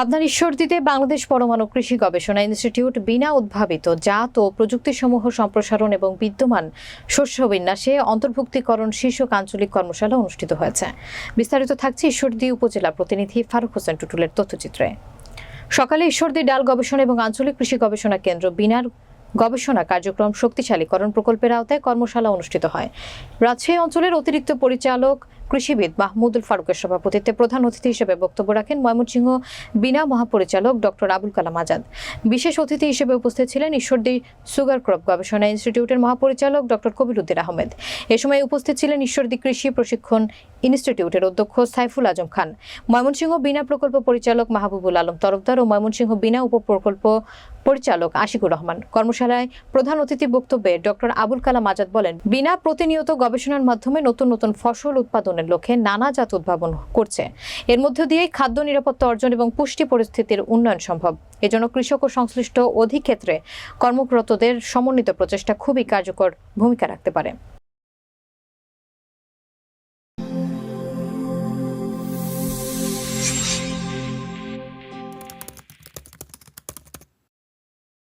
পাবনার ঈশ্বরদীতে বাংলাদেশ পরমাণু কৃষি গবেষণা ইনস্টিটিউট বিনা উদ্ভাবিত জাত ও প্রযুক্তিসমূহ সম্প্রসারণ এবং বিদ্যমান শস্য বিন্যাসে অন্তর্ভুক্তিকরণ শীর্ষক আঞ্চলিক কর্মশালা অনুষ্ঠিত হয়েছে। বিস্তারিত থাকছে ঈশ্বরদী উপজেলা প্রতিনিধি ফারুক হোসেন টুটুলের তথ্যচিত্রে। সকালে ঈশ্বরদী ডাল গবেষণা এবং আঞ্চলিক কৃষি গবেষণা কেন্দ্র বিনার গবেষণা কার্যক্রম শক্তিশালীকরণ প্রকল্পের আওতায় কর্মশালা অনুষ্ঠিত হয়। রাজশাহী অঞ্চলের অতিরিক্ত পরিচালক কৃষিবিদ মাহমুদুল ফারুকের সভাপতিত্বে প্রধান অতিথি হিসেবে বক্তব্য রাখেন ময়মনসিংহ বিনা মহাপরিচালক ডক্টর আবুল কালাম আজাদ। বিশেষ অতিথি হিসেবে উপস্থিত ছিলেন ঈশ্বরদী সুগার ক্রপ গবেষণা ইনস্টিটিউটের মহাপরিচালক ডক্টর কবিরুদ্দিন আহমেদ। এ সময় উপস্থিত ছিলেন ঈশ্বরদী কৃষি প্রশিক্ষণ ইনস্টিটিউটের অধ্যক্ষ সাইফুল আজম খান। ময়মনসিংহ বিনা প্রকল্প পরিচালক মাহবুবুল আলম তরফদার ও ময়মনসিংহ বিনা উপপ্রকল্প পরিচালক আশিকুর রহমান। কর্মশালায় প্রধান অতিথি বক্তব্যে ডক্টর আবুল কালাম আজাদ বলেন, বিনা প্রতিনিয়ত গবেষণার মাধ্যমে নতুন নতুন ফসল উৎপাদনের লক্ষ্যে নানা জাত উদ্ভাবন করছে। এর মধ্য দিয়েই খাদ্য নিরাপত্তা অর্জন এবং পুষ্টি পরিস্থিতির উন্নয়ন সম্ভব। এজন্য কৃষক ও সংশ্লিষ্ট অধিক্ষেত্রে কর্মরতদের সমন্বিত প্রচেষ্টা খুবই কার্যকর ভূমিকা রাখতে পারে।